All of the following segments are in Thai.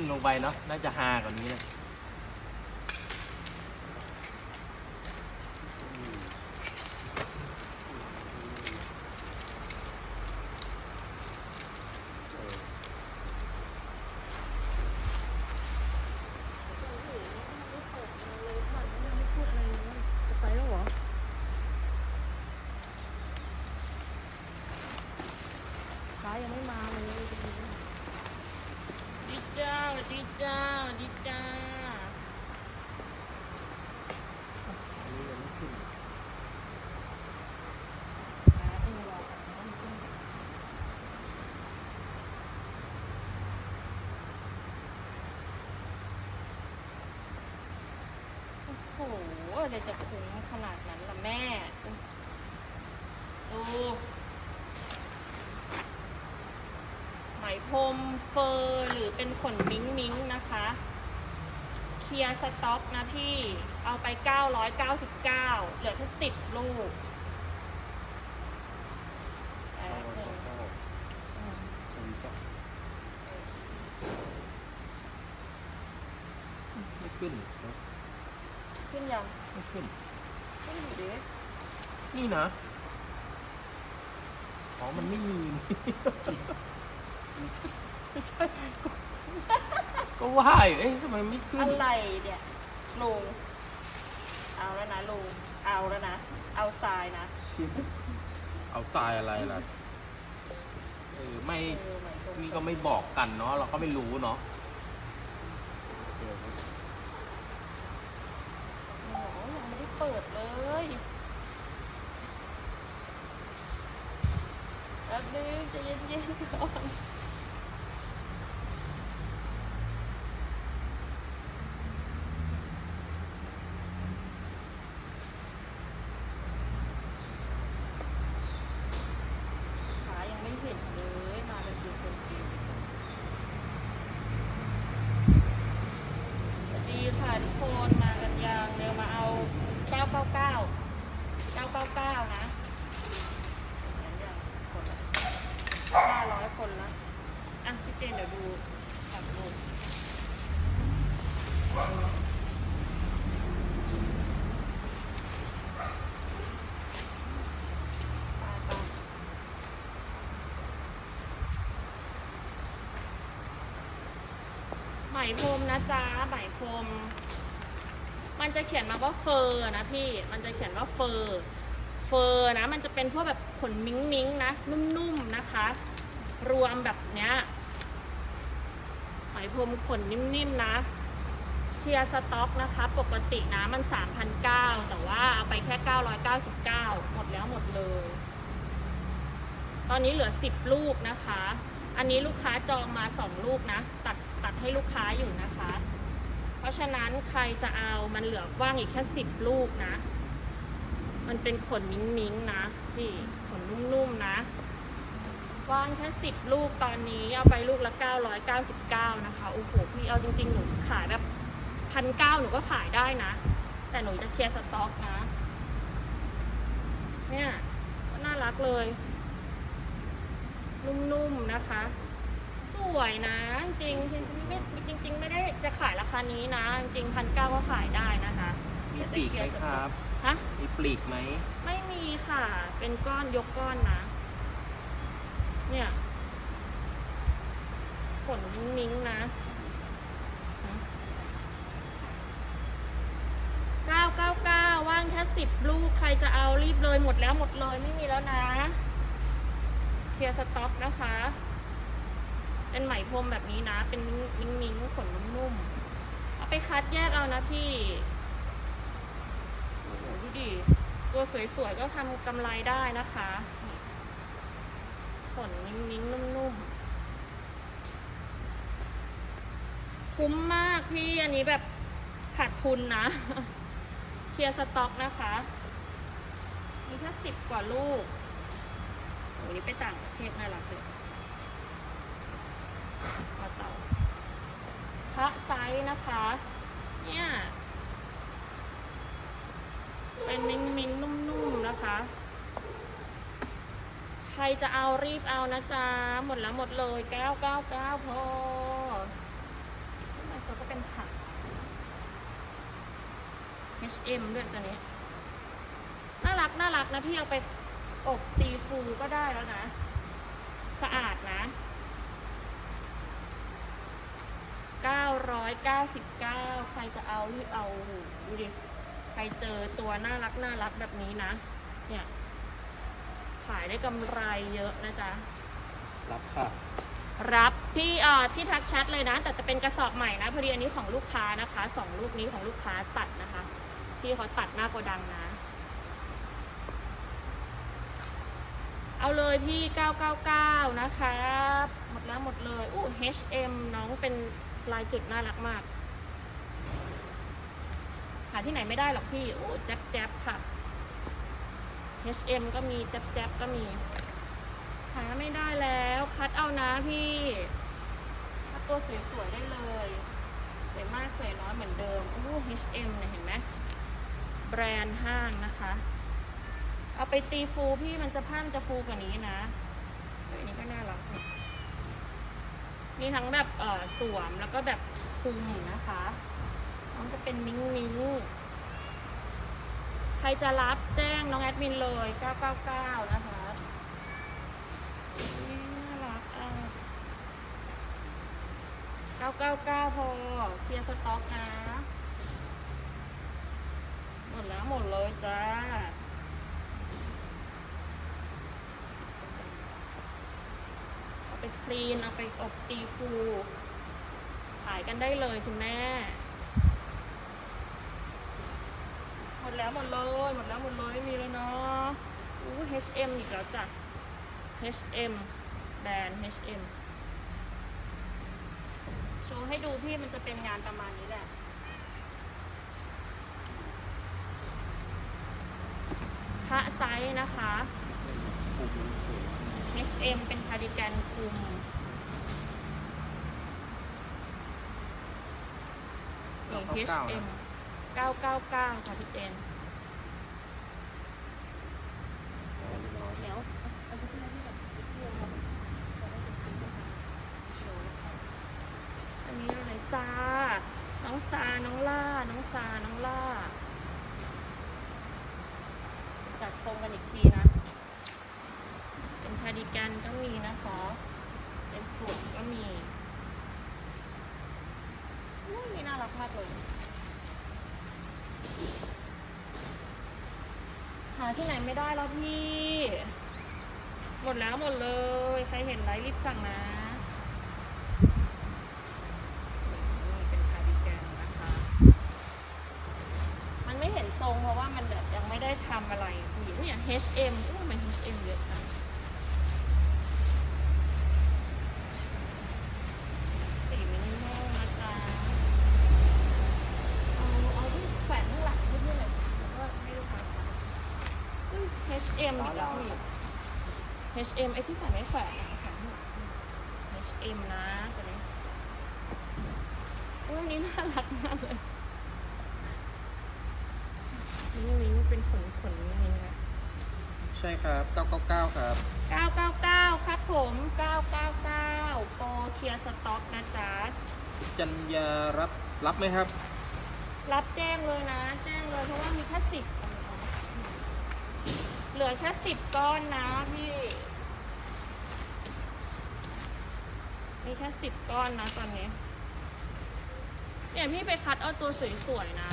งลงไปเนาะน่าจะฮากว่านี้นะ ไปแล้วเหรอฟ้ายังไม่มาเลย ดีจ้าดีจ้าดีจ้า โอ้โหอะไรจะคุ้มขนาดนั้นล่ะแม่ ดูไหมพรมเฟอร์หรือเป็นขนมิ้งมิ้งนะคะ เคลียร์สต็อกนะพี่ เอาไป 999 เหลือแค่10 ลูกแป๊บหนึ่งอืม ไม่ขึ้นนะ ขึ้นยัง ไม่ ขึ้นขึ้นอยู่ดินี่นะอ๋อมันไม่มี ไม่ใช่ ก็ว่าอยู่เอ๊ะทำไมไม่ขึ้น อะไรเนี่ยลุงเอาแล้วนะลุงเอาแล้วนะ เอาทรายนะ เอาทรายอะไรล่ะ เออไม่เออไหมพรมนี่ก็ไม่บอกกันเนาะ เราก็ไม่รู้เนาะ โอ้โหยังไม่ได้เปิดเลยแป๊บนึงใจะเย็นๆก่อน ขายังไม่เห็นเลย มาเป็นดูคนเดียวสวัสดีค่ะทุกคนมากันยังเดี๋ยวมาเอา 999 999 นะเห็นยังคนละ500 คนละอะพี่เจนเดี๋ยวดูตัดรูปไปไป ไหมพรมนะจ๊ะไหมพรม มันจะเขียนมาว่าเฟอร์นะพี่ มันจะเขียนว่าเฟอร์เฟอร์นะ มันจะเป็นพวกแบบขนมิ้งมิ้งนะ นุ่มๆนะคะ รวมแบบเนี้ยไหมพรมขนนิ่มๆนะเคลียร์สต็อกนะคะ ปกตินะมัน3,900แต่ว่าเอาไปแค่ 999 หมดแล้วหมดเลย ตอนนี้เหลือ 10 ลูกนะคะ อันนี้ลูกค้าจองมา 2 ลูกนะ ตัด ตัดให้ลูกค้าอยู่นะคะ เพราะฉะนั้นใครจะเอามันเหลือว่างอีกแค่10ลูกนะ มันเป็นขนมิ้งมิ้งๆนะพี่ขนนุ่มๆนะ ว่างแค่10ลูกตอนนี้เอาไปลูกละ999นะคะโอ้โหพี่เอาจริงๆหนูขายแบบพันเก้าหนูก็ขายได้นะ แต่หนูจะเคลียร์สต็อกนะ เนี่ยก็น่ารักเลย นุ่มๆนะคะ สวยนะ จริงๆไม่จริง ๆ ไม่ได้จะขายราคานี้นะ จริงพันเก้าก็ขายได้นะคะมีปลีกไหมครับฮะมีปลีกไหมไม่มีค่ะ เป็นก้อนยกก้อนนะ เนี่ยขนนิ้งๆนะเก้าเก้าเก้าว่างแค่สิบลูก ใครจะเอารีบเลยหมดแล้วหมดเลยไม่มีแล้วนะ เคลียร์สต็อกนะคะ เป็นไหมพรมแบบนี้นะ เป็นนิ้งนิ้งๆขนนุ่มๆเอาไปคัดแยกเอานะพี่โอ้โหดูดิตัวสวยๆก็ทำกำไรได้นะคะขนนิ้งๆนุ่มๆคุ้มมากพี่อันนี้แบบขาดทุนนะเคลียร์สต็อกนะคะมีแค่สิบกว่าลูกโอ้นี่ไปต่างประเทศน่ารักเลย พระไซส์นะคะ เนี่ย เป็นมิ้นมิ้นนุ่มๆนะคะ ใครจะเอารีบเอานะจ๊ะ หมดแล้วหมดเลยเก้าเก้าเก้าพอเขชเอ็มด้วยตัวนี้ น่ารักน่ารักนะพี่เอาไปอบตีฟูก็ได้แล้วนะ สะอาดนะ 999 ใครจะเอารีบเอาโอ้โหดูดิใครเจอตัวน่ารักน่ารักแบบนี้นะ เนี่ย ขายได้กำไรเยอะนะจ๊ะ รับค่ะ รับพี่เอ่อพี่ทักแชทเลยนะ แต่จะเป็นกระสอบใหม่นะพอดีอันนี้ของลูกค้านะคะสองลูกนี้ของลูกค้าตัดนะคะ พี่เขาตัดหน้าโกดังนะเอาเลยพี่ 999 นะคะหมดแล้วหมดเลยอู้ H&M น้องเป็น ลายจุดน่ารักมาก หาที่ไหนไม่ได้หรอกพี่ โอ้แจ๊บแจ๊บค่ะ H&M ก็มีแจ๊บแจ๊บก็มี หาไม่ได้แล้วคัดเอานะพี่คัดตัวสวยๆได้เลยสวยมากสวยน้อยเหมือนเดิมโอ้โห H&M เนี่ยเห็นไหมแบรนด์ห้างนะคะ เอาไปตีฟูพี่มันจะพันจะฟูกว่านี้นะเอันนี้ก็น่ารัก มีทั้งแบบเอ่อสวมแล้วก็แบบคลุมนะคะน้องจะเป็นมิ้งมิ้งใครจะรับแจ้งน้องแอดมินเลย 999 นะคะนี่น่ารักอะ999 พอ เคลียร์สต็อกนะ หมดแล้วหมดเลยจ้า เอา ไปคลีนเอาไปอบตีฟูขายกันได้เลยคุณแม่ หมดแล้วหมดเลยหมดแล้วหมดเลยไม่มีแล้วเนาะอู้ H&M อีกแล้วจ้ะ H&M แบรนด์ H&M โชว์ให้ดูพี่มันจะเป็นงานประมาณนี้แหละพระไซส์นะคะ H&M เป็นคาร์ดิแกนคลุมนี่ H&M 999 ค่ะพี่เจน เดี๋ยวเอาไปที่ไหนที่แบบเที่ยวมาจะได้เป็นชิ้นนะคะโชว์นะคะอันนี้อะไรซา น้องซา น้องล่า น้องซา น้องล่า จัดทรงกันอีกทีนะ เป็นคาร์ดิแกันก็มีนะคะ เป็นสวมก็มีอุ้ยนี่น่ารักมากเลยหาที่ไหนไม่ได้แล้วพี่ หมดแล้วหมดเลย ใครเห็นไลฟ์รีบสั่งนะ นี่เป็นคาร์ดิแกนนะคะ มันไม่เห็นทรงเพราะว่ามันแบบยังไม่ได้ทำอะไรพี่เนี่ย H&M อุ้ยมัน H&M เยอะจังสีมินิมอลนะจ๊ะเอาเอาที่แขวนข้างหลังให้พี่หน่อยแล้วก็ให้ลูกค้าค่ะ อุ้ย H&M อีกแล้วพี่ H&M ไอที่ใส่ไม่แขวนอะแขวนข้างหลัง H&M นะตัวนี้อุ้ยอันนี้น่ารักมากเลยนิ้วนิ้วเป็นขนขนนิ้วนะใช่ครับ 999 ครับ 999 ครับผม 999 โปรเคลียร์สต็อกนะจ๊ะ จัญญารับ รับไหมครับ รับแจ้งเลยนะ แจ้งเลยเพราะว่ามีแค่สิบ เหลือแค่สิบก้อนนะพี่ มีแค่สิบก้อนนะตอนนี้ เนี่ยพี่ไปคัดเอาตัวสวยๆนะ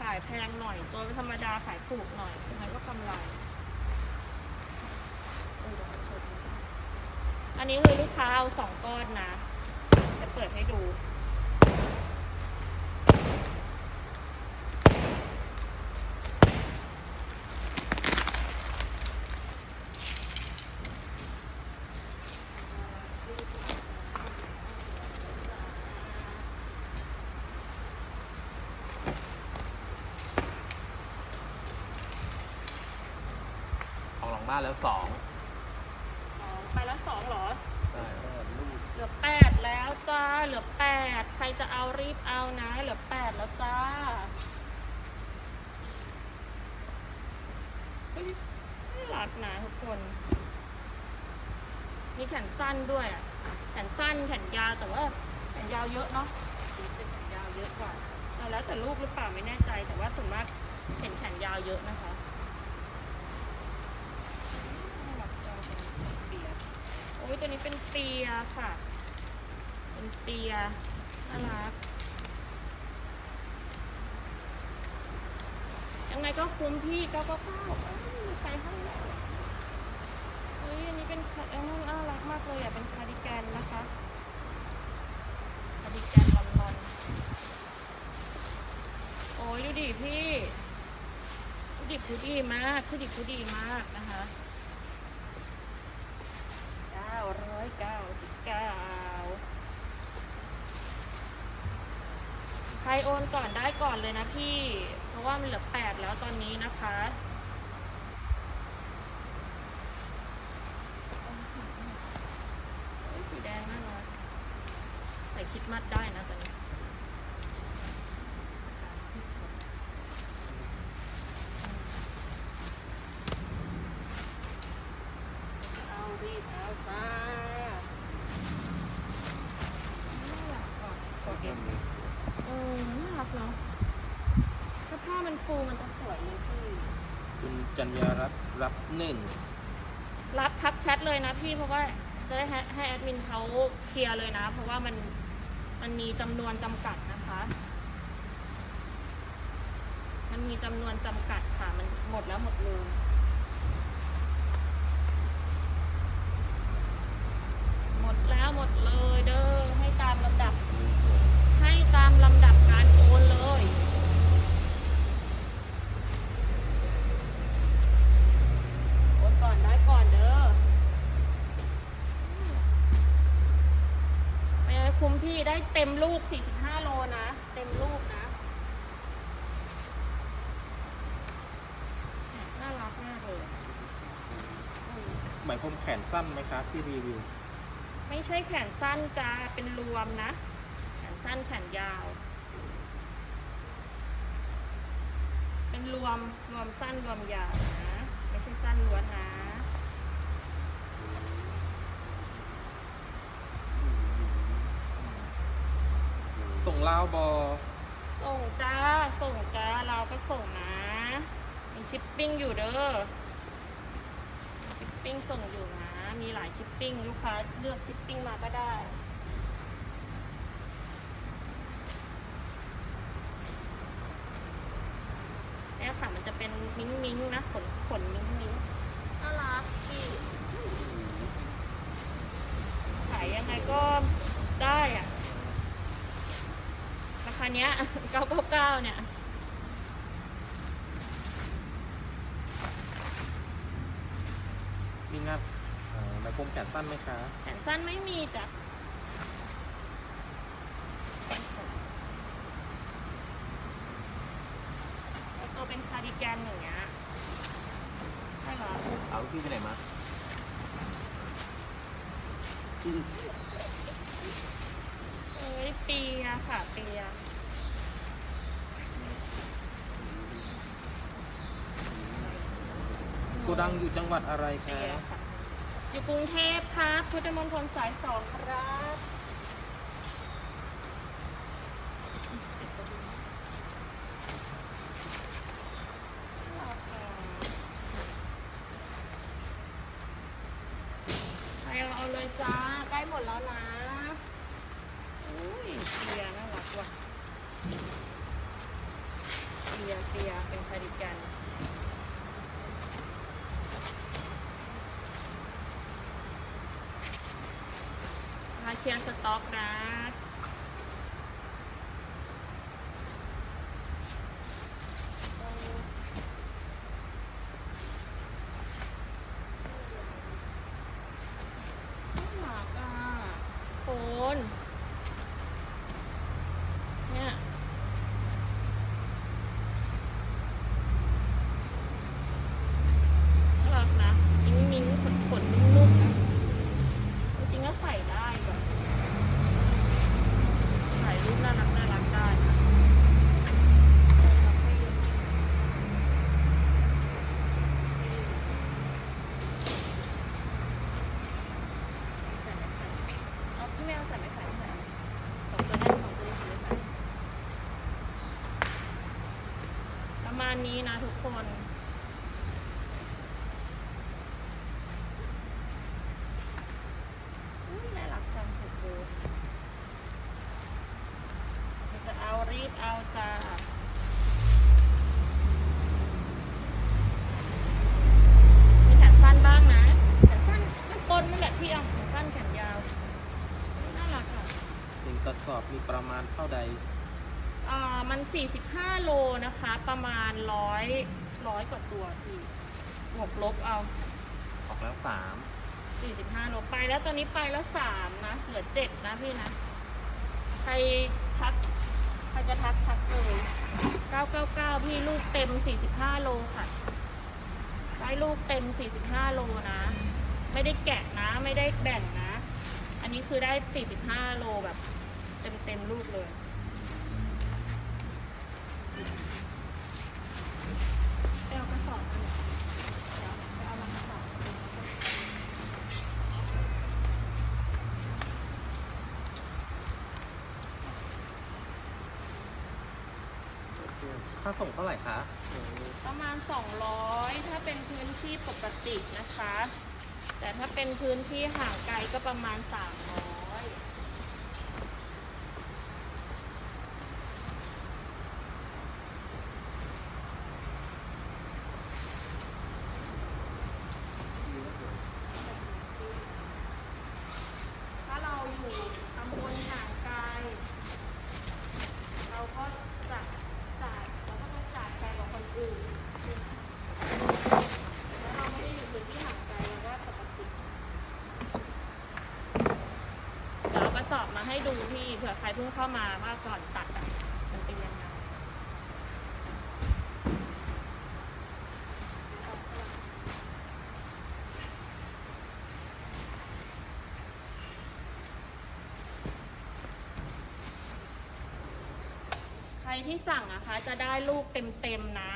ขายแพงหน่อย ตัวธรรมดาขายถูกหน่อยยังไงก็กำไร อันนี้คือลูกค้าเอาสองก้อนนะ จะเปิดให้ดู ของหลังบ้านแล้วสองอ๋อไปแล้วสองเหรอ ใช่ลูกเหลือแปดแล้วจ้า เหลือแปดใครจะเอารีบเอานะ เหลือแปดแล้วจ้าเฮ้ยน่ารักนะทุกคน มีแขนสั้นด้วยอะแขนสั้นแขนยาวแต่ว่าแขนยาวเยอะเนาะเป็นแขนยาวเยอะกว่าน่าเอาแล้วแต่ลูกหรือเปล่าไม่แน่ใจ แต่ว่าส่วนมากเห็นแขนยาวเยอะนะคะน่ารักจังเป็นเปียโอ้ย ตัวนี้เป็นเปียค่ะ เป็นเปียน่ารักยังไงก็คุ้มที่เก้าเก้าเก้ามีใครให้เฮ้ยอันนี้เป็นเอ้ยน่ารักมากเลยอะเป็นคาร์ดิแกนนะคะคาร์ดิแกนลอนลอนโอ้ยดูดิพี่ดูดิคูดีมากคูดิคูดีมากนะคะเก้าร้อย เก้าสิบเก้าใครโอนก่อนได้ก่อนเลยนะพี่ เพราะว่ามันเหลือแปดแล้วตอนนี้นะคะสีแดงน่ารักใส่คิดมัดได้นะตอนนี้ เอารีบเอาจ้าน่ารักอะโอเคเออน่ารักเนาะถ้าผ้ามันฟูมันจะสวยเลยพี่ คุณจัญญารัตน์รับ หนึ่งรับทักแชทเลยนะพี่เพราะว่าจะได้ให้ให้แอดมินเขาเคลียร์เลยนะ เพราะว่ามันมันมีจำนวนจำกัดนะคะ มันมีจำนวนจำกัดค่ะ มันหมดแล้วหมดเลยหมดแล้วหมดเลยเด้อให้ตามลำดับ ให้ตามลำดับการโอนเลย โอนก่อนได้ก่อนเด้อไม่ได้คุ้มพี่ได้ เต็มลูก 45 โลนะ เต็มลูกนะเนี่ยน่ารักมากเลยอืมหมายความแขนสั้นไหมครับที่รีวิว ไม่ใช่แขนสั้นจ้าเป็นรวมนะ แขนสั้นแขนยาว เป็นรวมรวมสั้นรวมยาวนะ ไม่ใช่สั้นล้วนนะ ส่งลาวบอส่งจ้า ส่งจ้าเราก็ส่งนะ มีชิปปิ้งอยู่เด้อ ชิปปิ้งส่งอยู่นะ มีหลายชิปปิ้งลูกค้าเลือกชิปปิ้งมาก็ได้นี่ยค่ะมันจะเป็นมิ้งมิ้งนะขนขนมิ้งมิ้งน่ารักพี่ขายยังไงก็ได้อะ ราคาเนี้ย999เนี่ยมีงานเอ่อหมายความแขนสั้นไหมคะแขนสั้นไม่มีจ้ะเอาตัวเป็นคาร์ดิแกนอย่างเงี้ยใช่เหรอเอาพี่ไปไหนมาเอ้ยเปียค่ะเปีย โกดังอยู่จังหวัดอะไรคะอยู่กรุงเทพครับพุทธมณฑลสายสองครับไปเอาเอาเลยจ้า ใกล้หมดแล้วนะอุ้ยเปียน่ารักว่ะเปียเปียเป็นคาร์ดิแกน เชียร์สต็อกนะ น่ารักอะโคนเนี่ย น่ารักนะ มิ้งมิ้งขนขนนุ่มๆนะ จริงๆก็ใส่ได้แบบ คนอุ๊ยน่ารักจังถูกดูจะเอารีบเอาจ้า มีแขนสั้นบ้างนะ แขนสั้นมันปนมันแบบพี่เอาแขนสั้นแขนยาว น่ารักอะ หนึ่งกระส อบมีประมาณเท่าใดอ่ามัน 45 โลนะคะ ประมาณร้อยร้อยกว่าตัวพี่บวกลบเอา ออกแล้วสาม45 โลไปแล้วตอนนี้ไปแล้ว 3 นะ เหลือ 7 นะพี่นะ ใครทัก ใครจะทักทักเลย 999 พี่ลูกเต็ม 45 โลค่ะได้ลูกเต็ม 45 โลนะ ไม่ได้แกะนะ ไม่ได้แบ่งนะ อันนี้คือได้ 45 โลแบบ เต็มเต็มๆลูกเลย ไปเอากระสอบมาหน่อยเดี๋ยวไปเอามากระสอบค่าส่งเท่าไหร่คะประมาณ 200 ถ้าเป็นพื้นที่ปกตินะคะ แต่ถ้าเป็นพื้นที่ห่างไกลก็ประมาณ300 ถ้าเราอยู่ตำบลห่างไกล เราก็จะจ่ายเราก็ต้องจ่ายแพงกว่าคนอื่นแล้วเราไม่ได้อยู่พื้นที่ห่างไกลเราก็ปกติ เดี๋ยวเอากระ สอบมาให้ดูพี่เผื่อใครเพิ่งเข้ามาว่าก่อนตัดอะมันเป็นยังไงใครที่สั่งนะคะจะได้ลูกเต็มๆนะ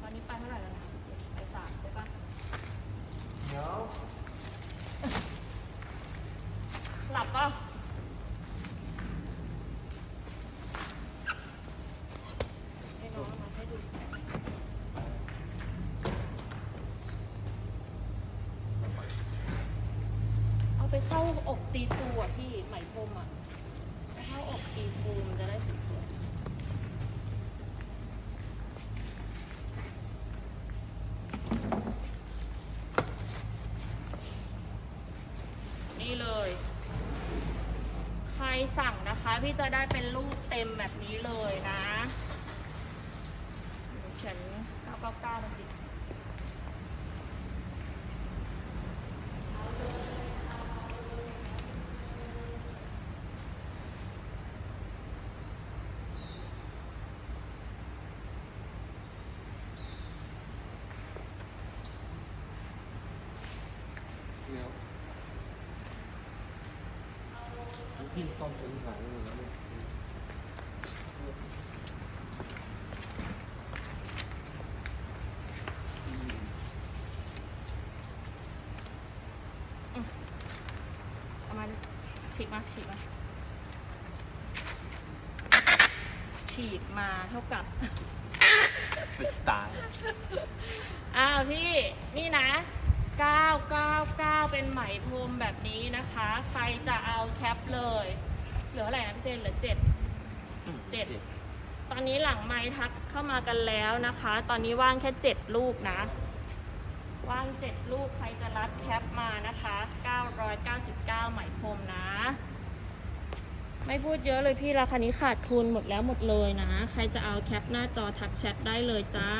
ตอนนี้ไปเท่าไหร่แล้วนะไปสามใช่ปะ เดี๋ยว หลับก็ให้น้องเอามาให้ดูเอาไปเข้าอบตีฟูอะพี่ไหมพรมอะไปเข้าอบตีฟูมันจะได้สวยๆนี่เลย ใครสั่ง ที่จะได้เป็นลูกเต็มแบบนี้เลยนะเดี๋ยวเขียน999มาสิ พี่ซ่อมเป็นสายเลยนะเอามาฉีกมาฉีกมา ฉีกมาเท่ากับฟรีสไตล์ อ้าวพี่ นี่นะ 999 เป็นไหมพรมแบบนี้นะคะ ใครจะเอาแคปเลย เหลือเท่าไหร่นะพี่เจนเหลือ7เจ็ดตอนนี้หลังไม้ทักเข้ามากันแล้วนะคะ ตอนนี้ว่างแค่7ลูกนะ ว่าง7ลูกใครจะรับแคปมานะคะ 999 ไหมพรมนะ ไม่พูดเยอะเลยพี่ราคานี้ขาดทุนหมดแล้วหมดเลยนะ ใครจะเอาแคปหน้าจอทักแชทได้เลยจ้า